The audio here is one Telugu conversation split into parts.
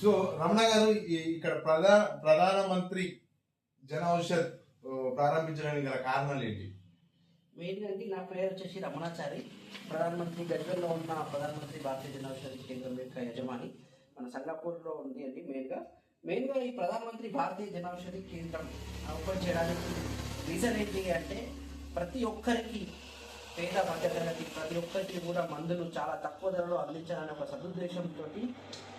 సో రమణ గారు ఇక్కడ ప్రధా ప్రధానమంత్రి జన ఔషధ్ ప్రారంభించడానికి గల కారణాలు ఏంటి? మెయిన్గా అండి నా పేరు వచ్చేసి రమణాచారి. ప్రధానమంత్రి గజ్వెల్లో ఉన్న ప్రధానమంత్రి భారతీయ జనౌషధి కేంద్రం యొక్క యజమాని. మన సంగాపూర్లో ఉంది అండి మెయిన్గా మెయిన్గా ఈ ప్రధానమంత్రి భారతీయ జనౌషధి కేంద్రం ఓపెన్ చేయడానికి రీజన్ ఏంటి అంటే ప్రతి ఒక్కరికి పేద మధ్యతరగతి ప్రతి ఒక్కరికి కూడా మందులు చాలా తక్కువ ధరలో అందించాలనే ఒక సదుద్దేశంతో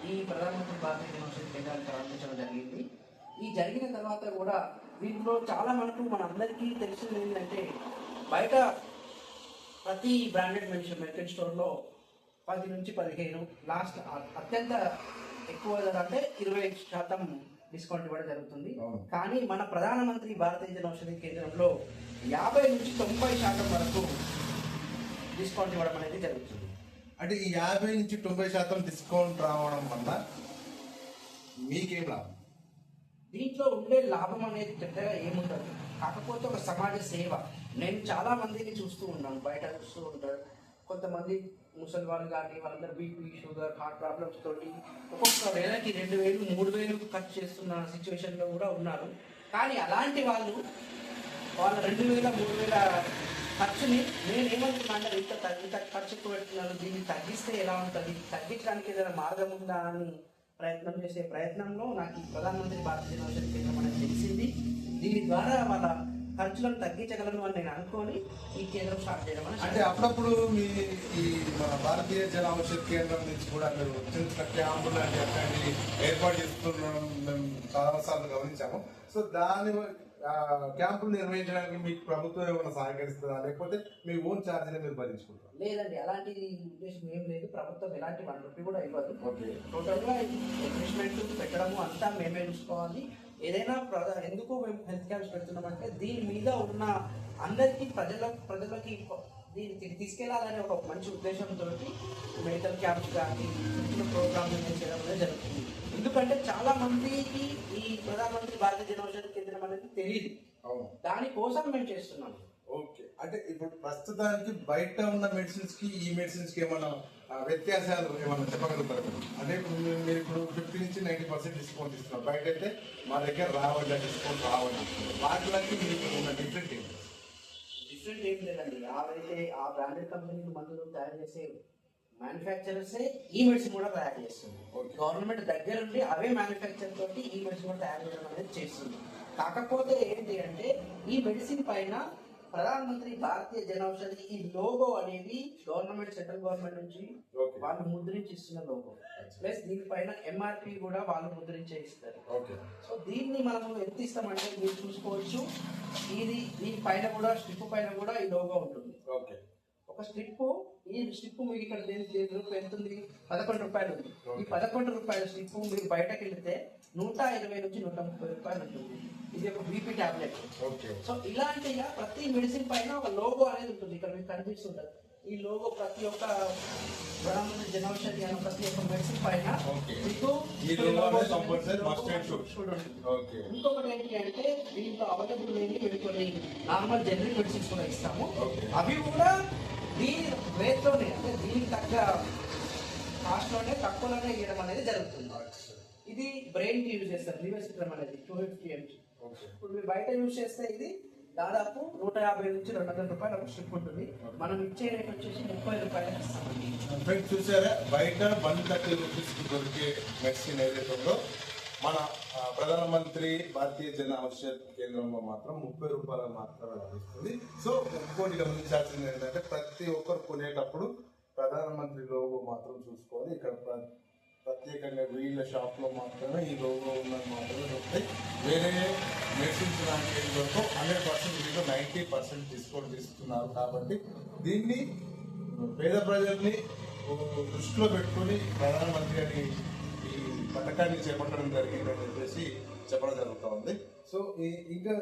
ఈ ప్రధానమంత్రి భారతీయ జనౌషధి కేంద్రాన్ని ప్రారంభించడం జరిగింది ఈ జరిగిన తర్వాత కూడా దీంట్లో చాలా మనకు మనందరికీ తెలిసింది ఏంటంటే బయట ప్రతి బ్రాండెడ్ మెడిసిన్ మెడికల్ స్టోర్లో పది నుంచి పదిహేను లాస్ట్ అత్యంత ఎక్కువ ధర అంటే ఇరవై శాతం డిస్కౌంట్ ఇవ్వడం జరుగుతుంది. కానీ మన ప్రధానమంత్రి భారతీయ జనౌషధి కేంద్రంలో యాభై నుంచి తొంభై శాతం వరకు డిస్కౌంట్ ఇవ్వడం అనేది జరుగుతుంది. అంటే ఈ యాభై నుంచి తొంభై శాతం డిస్కౌంట్ రావడం వల్ల మీకేం లాభం? దీంట్లో ఉండే లాభం అనేది పెద్దగా ఏముండదు. కాకపోతే ఒక సమాజ సేవ. నేను చాలా మందిని చూస్తూ ఉన్నాను. బయట చూస్తూ ఉంటారు. కొంతమంది ముసలి వాళ్ళు కానీ వాళ్ళందరూ బీపీ షుగర్ హార్ట్ ప్రాబ్లమ్స్ తోటి ఒక్కొక్క వేలకి రెండు వేలు మూడు వేలు ఖర్చు చేస్తున్న సిచ్యువేషన్లో కూడా ఉన్నారు. కానీ అలాంటి వాళ్ళు వాళ్ళ రెండు వేల మూడు వేల ఖర్చుని నేను ఏమనుకున్నా అంటే ఇంత తగ్గి ఇంత ఖర్చు పెడుతున్నాను దీన్ని తగ్గిస్తే ఎలా ఉంటుంది? తగ్గించడానికి ఏదైనా మార్గం ఉందా అని ప్రయత్నం చేసే ప్రయత్నంలో నాకు ఈ ప్రధానమంత్రి భారతీయ జనౌషధి కేంద్రం అనేది తెలిసింది. దీని ద్వారా వాళ్ళ ఖర్చులను తగ్గించగలను అని నేను అనుకొని ఈ కేంద్రం స్టార్ట్ చేయడం అని అంటే అప్పుడప్పుడు మీ ఈ మన భారతీయ జన ఔషధ కేంద్రం నుంచి కూడా మీరు చిన్న చిన్న క్యాంపులు అట్లాంటివి ఏర్పాటు చేస్తున్నాం మేము చాలా సార్లు గమనించాము. సో దాని క్యాంపులు నిర్వహించడానికి మీకు ప్రభుత్వం ఏమైనా సహకరిస్తుందా? లేకపోతే మీ ఓన్ ఛార్జీని మీరు భరించుకుంటారా? లేదండి అలాంటి ఉద్దేశం ఏం లేదు. ప్రభుత్వం ఎలాంటి వన్ రూపీ కూడా ఇవ్వదు. టోటల్గా ఇన్వెస్ట్మెంట్ పెట్టడము అంతా మేమే చూసుకోవాలి. ఏదైనా ప్రధా ఎందుకు మేము హెల్త్ క్యాంప్స్ పెడుతున్నామంటే దీని మీద ఉన్న అందరికీ ప్రజల ప్రజలకి దీన్ని తీ- తీసుకెళ్ళాలనే ఒక మంచి ఉద్దేశంతో మెడికల్ క్యాంప్స్ కానీ చిన్న ప్రోగ్రామ్ చేయడం అనేది జరుగుతుంది. ఎందుకంటే చాలా మందికి ఈ ప్రధానమంత్రి భారతీయ జనౌషధి కేంద్రం అనేది తెలియదు అవును. దానికోసం మేము చేస్తున్నాము ఓకే. అంటే ఇప్పుడు ప్రస్తుతానికి బయట ఉన్న మెడిసిన్స్కి ఈ మెడిసిన్స్కి ఏమైనా వ్యత్యాసాలు ఏమైనా చెప్పగలుగుతారు? అంటే ఇప్పుడు మీరు- ఇప్పుడు ఫిఫ్టీ నుంచి నైన్టీ పర్సెంట్ డిస్కౌంట్ ఇస్తున్నారు. బయట అయితే మా దగ్గర రావద్దా డిస్కౌంట్ రావద్దు? వాటికి మీకు ఉన్న డిఫరెంట్ ఏంటి? డిఫరెంట్ ఏం లేదండి. అవైతే ఆ బ్రాండెడ్ కంపెనీలు మందులు తయారు చేసే మ్యానుఫ్యాక్చరర్సే ఈ మెడిసిన్ కూడా తయారు చేస్తుంది. గవర్నమెంట్ దగ్గర ఉండి అవే మ్యానుఫ్యాక్చర్ తోటి ఈ మెడిసిన్ కూడా తయారు చేయడం అనేది చేస్తుంది. కాకపోతే ఏంటి అంటే ఈ మెడిసిన్ పైన ప్రధానమంత్రి భారతీయ జనౌషధి ఈ లోగో అనేది గవర్నమెంట్ సెంట్రల్ గవర్నమెంట్ నుంచి. వాళ్ళు ముద్రించి ఇస్తున్న లోగో ప్లస్ దీనిపైన ఎంఆర్పి కూడా వాళ్ళు ముద్రించే ఇస్తారు. ఓకే సో దీన్ని మనము ఎంత ఇస్తామంటే మీరు చూసుకోవచ్చు. ఇది దీని పైన కూడా స్ట్రిప్ పైన కూడా ఈ లోగో ఉంటుంది. ఓకే ఒక స్ట్రిప్ ఈ స్ట్రిప్ మీకు ఇక్కడ దేని దేని రూపాయి ఎంత ఉంది? పదకొండు రూపాయలు ఉంది. ఈ పదకొండు రూపాయల స్ట్రిప్ మీరు బయటకు వెళ్తే నూట ఇరవై నుంచి నూట ముప్పై రూపాయలు ఉంటుంది. ఇది ఒక బీపీ టాబ్లెట్. సో ఇలాంటిగా ప్రతి మెడిసిన్ పైన ఒక లోగో అనేది ఉంటుంది. ఇక్కడ మీకు కనిపిస్తుంటుంది ఈ లోగో ప్రతి ఒక్క ప్రధానమంత్రి జనౌషధి అనే ప్రతి ఒక్క మెడిసిన్ పైన. మీకు ఇంకొకటి ఏంటి అంటే దీంట్లో అవైలబుల్ లేని మేము కొన్ని నార్మల్ జనరిక్ మెడిసిన్స్ కూడా ఇస్తాము. అవి కూడా దీని రేట్లోనే అంటే దీనికి తగ్గ కాస్ట్లోనే తక్కువలోనే ఇవ్వడం అనేది జరుగుతుంది. ఇది బ్రెయిన్కి యూజ్ చేస్తారు లివెసిట్రమ్ అనేది టూ ఫిఫ్టీ ఎంజీ ఇప్పుడు మీరు బయట యూజ్ చేస్తే ఇది దాదాపు నూట యాభై నుంచి రెండు వందల రూపాయలు ఒక స్ట్రిప్ ఉంటుంది. మనం ఇచ్చే రేట్ వచ్చేసి ముప్పై రూపాయలు ఇస్తామండి చూసారా? బయట వన్ థర్టీ రూపీస్ దొరికే మెడిసిన్ ఏదైతే ఉందో మన ప్రధానమంత్రి భారతీయ జన ఔషధ కేంద్రంలో మాత్రం ముప్పై రూపాయలు మాత్రమే లభిస్తుంది. సో ఇంకోటి గమనించాల్సింది ఏంటంటే ప్రతి ఒక్కరు కొనేటప్పుడు ప్రధానమంత్రి లోగో మాత్రం చూసుకోవాలి. ఇక్కడ ప్ర- ప్రత్యేకంగా వీళ్ళ షాప్లో మాత్రమే ఈ లోగో ఉన్నది మాత్రమే దొరుకుతాయి. వేరే మెడిసిన్స్ లాంటి వరకు హండ్రెడ్ పర్సెంట్ వీళ్ళు నైంటీ పర్సెంట్ డిస్కౌంట్ ఇస్తున్నారు కాబట్టి దీన్ని పేద ప్రజల్ని దృష్టిలో పెట్టుకొని ప్రధానమంత్రి పథకాన్ని చేపట్టడం జరిగిందని చెప్పేసి చెప్పడం జరుగుతూ ఉంది. సో ఇంకా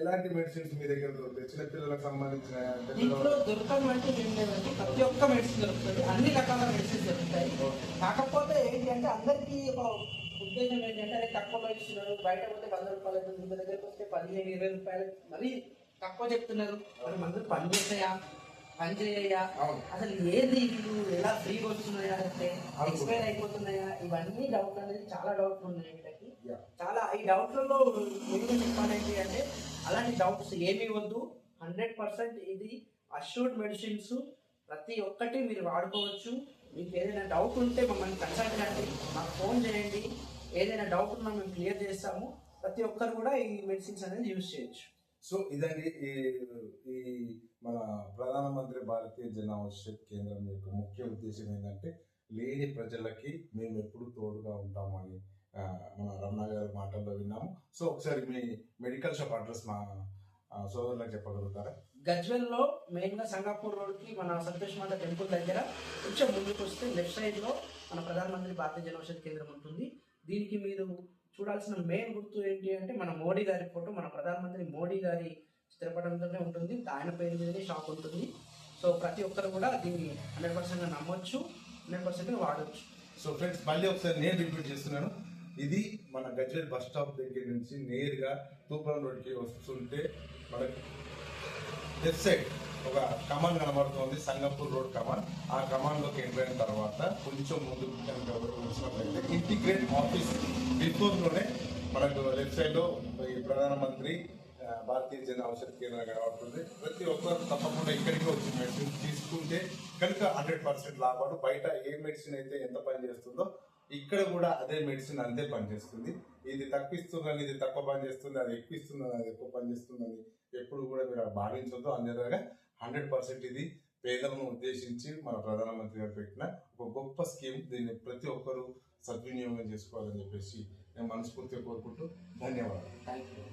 ఎలాంటి మెడిసిన్స్ మీ దగ్గర దొరుకుతాయి? చిన్నపిల్లలకు సంబంధించిన దీంట్లో పిల్లలు దొరకడం అంటే ఏం లేదండి. ప్రతి ఒక్క మెడిసిన్ దొరుకుతుంది. అన్ని రకాల మెడిసిన్స్ దొరుకుతాయి. కాకపోతే ఏంటి అంటే అందరికీ ఒక ఉద్దేశం ఏంటంటే తక్కువ ఇస్తున్నారు బయట పోతే వంద రూపాయలు అవుతుంది దగ్గరికి వస్తే పదిహేను ఇరవై రూపాయలు. మరి తక్కువ చెప్తున్నారు. మరి మందులు పని అవును. అసలు ఏది వీళ్ళు ఎలా ఫ్రీగా వస్తున్నాయా అంటే. ఎక్స్పైర్ అయిపోతున్నాయా? ఇవన్నీ డౌట్లు అనేది చాలా డౌట్లు ఉన్నాయి వీళ్ళకి. చాలా ఈ డౌట్లలో మెయిన్గా చెప్పాలంటే అంటే అలాంటి డౌట్స్ ఏమీ వద్దు. హండ్రెడ్ పర్సెంట్ ఇది అష్యూర్డ్ మెడిసిన్స్ ప్రతి ఒక్కటి మీరు వాడుకోవచ్చు. మీకు ఏదైనా డౌట్ ఉంటే మమ్మల్ని కన్సల్ట్ కండి మాకు ఫోన్ చేయండి. ఏదైనా డౌట్ ఉన్నా మేము క్లియర్ చేస్తాము. ప్రతి ఒక్కరు కూడా ఈ మెడిసిన్స్ అనేది యూజ్ చేయొచ్చు. సో ఇదండి ఈ ఈ మన ప్రధానమంత్రి భారతీయ జన ఔషధ కేంద్రం యొక్క ముఖ్య ఉద్దేశం ఏంటంటే లేని ప్రజలకి మేము ఎప్పుడు తోడుగా ఉంటామని మన రమణ గారి మాటల్లో విన్నాము. సో ఒకసారి మీ మెడికల్ షాప్ అడ్రస్ మా సోదరులకు చెప్పగలుగుతారా? గజ్వెల్లో మెయిన్గా సంగాపూర్ రోడ్కి మన సంతోష్ మాత టెంపుల్ దగ్గర కొంచెం ముందుకు వస్తే లెఫ్ట్ సైడ్లో మన ప్రధానమంత్రి భారతీయ జనౌషధ కేంద్రం ఉంటుంది. దీనికి మీరు చూడాల్సిన మెయిన్ గుర్తు ఏంటి అంటే మన మోడీ గారి ఫోటో మన ప్రధానమంత్రి మోడీ గారి చిత్రపటంతోనే ఉంటుంది. ఆయన పేరు మీదనే షాప్ ఉంటుంది. సో ప్రతి ఒక్కరు కూడా దీన్ని హండ్రెడ్ పర్సెంట్గా నమ్మొచ్చు హండ్రెడ్ పర్సెంట్గా వాడచ్చు. సో ఫ్రెండ్స్ మళ్ళీ ఒకసారి నేను రిపీట్ చేస్తున్నాను. ఇది మన గజ్వేల్ బస్ స్టాప్ దగ్గర నుంచి నేరుగా తూప్రాన్ రోడ్కి వస్తుంటే మనకి లెఫ్ట్ సైడ్ ఒక కమాన్ కనబడుతుంది సంగపూర్ రోడ్ కమాన్. ఆ కమాన్లోకి ఎంటర్ అయిన తర్వాత కొంచెం ముందుకు వచ్చినట్లయితే ఇంటిగ్రేట్ ఆఫీస్ చిత్తూరులోనే మనకు లెఫ్ట్ సైడ్లో ఈ ప్రధానమంత్రి భారతీయ జన ఔషధ కేంద్రం కనబడుతుంది ప్రతి ఒక్కరు తప్పకుండా ఇక్కడికి వచ్చి మెడిసిన్ తీసుకుంటే కనుక హండ్రెడ్ పర్సెంట్ లాభాలు బయట ఏ మెడిసిన్ అయితే ఎంత పని చేస్తుందో ఇక్కడ కూడా అదే మెడిసిన్ అంతే పనిచేస్తుంది ఇది తప్పిస్తుందని ఇది తక్కువ పనిచేస్తుంది అది ఎక్కువస్తుందని అది ఎక్కువ పనిచేస్తుందని ఎప్పుడు కూడా మీరు భావించొద్దు. అందులో హండ్రెడ్ పర్సెంట్ ఇది పేదలను ఉద్దేశించి మన ప్రధానమంత్రి గారు పెట్టిన ఒక గొప్ప స్కీమ్ దీన్ని ప్రతి ఒక్కరూ సద్వినియోగం చేసుకోవాలని చెప్పేసి నేను మనస్ఫూర్తిగా కోరుకుంటూ ధన్యవాదాలు. Thank you